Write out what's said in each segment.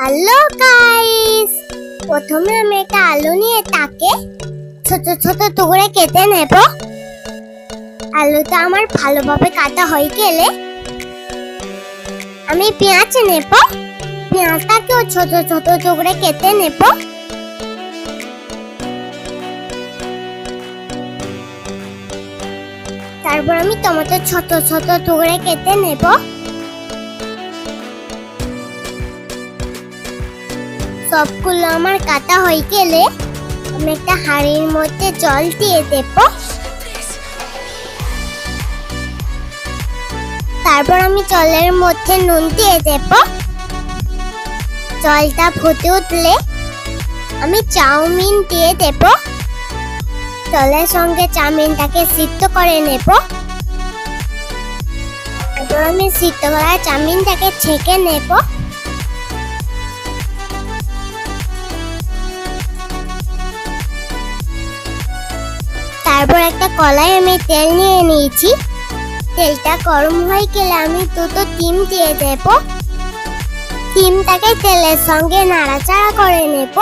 Hello guys প্রথমে আমি একটা আলু নিয়ে তাকে ছোট ছোট টুকরে কেটে নেব। আলুটা আমার ভালোভাবে কাটা হয়ে গেলে আমি পেঁয়াজ নেব। পেঁয়াজটাকেও ছোট ছোট টুকরে কেটে নেব। তারপর আমি টমেটো ছোট ছোট টুকরে কেটে নেব। সবগুলো আমার কাটা হয়ে গেলে আমি একটা হাঁড়ির মধ্যে জল দিয়ে দেব। তারপর আমি জলের মধ্যে নুন দিয়ে দেব। জলটা ফুটে উঠলে আমি চাউমিন দিয়ে দেব। জলের সঙ্গে চাউমিনটাকে সিদ্ধ করে নেব। তারপর আমি সিদ্ধ করা চাউমিনটাকে ছেঁকে নেব। তারপর একটা কলাই আমি তেল নিয়ে নিয়েছি। তেলটা গরম হয়ে গেলে আমি দুটো ডিম দিয়ে দেব। ডিমটাকে তেলের সঙ্গে নাড়াচাড়া করে নেব।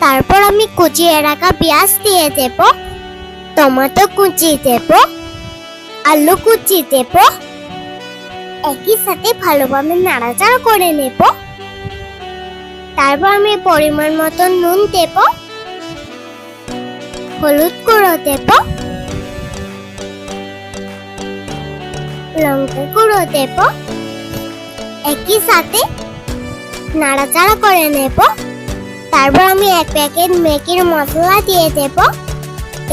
তারপর আমি কুচিয়ে রাখা পেঁয়াজ দিয়ে দেব। টমেটো কুচি দেব। আলু কুচি দেব। একই সাথে ভালোভাবে নাড়াচাড়া করে নেব। তারপর আমি পরিমাণ মতো নুন দেবো। হলুদ গুঁড়ো দেব। লঙ্কা গুঁড়ো দেব। একই সাথে নাড়াচাড়া করে নেব। তারপর আমি এক প্যাকেট মেকির মশলা দিয়ে দেব।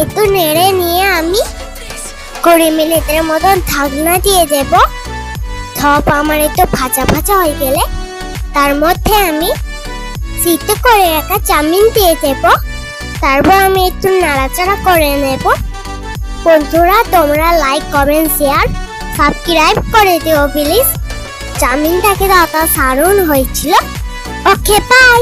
একটু নেড়ে নিয়ে আমি কুড়ি মিনিটের মতন ঢাকনা দিয়ে দেব। ধপ আমার একটু ভাজা ভাজা হয়ে গেলে তার মধ্যে আমি সিদ্ধ করে রাখা চাউমিন দিয়ে দেবো। তারপর আমি একটু নাড়াচাড়া করে নেব। বন্ধুরা, তোমরা লাইক কমেন্ট শেয়ার সাবস্ক্রাইব করে দিও প্লিজ চাউমিনটাকে দাদা সারুন হয়েছিল। Okay bye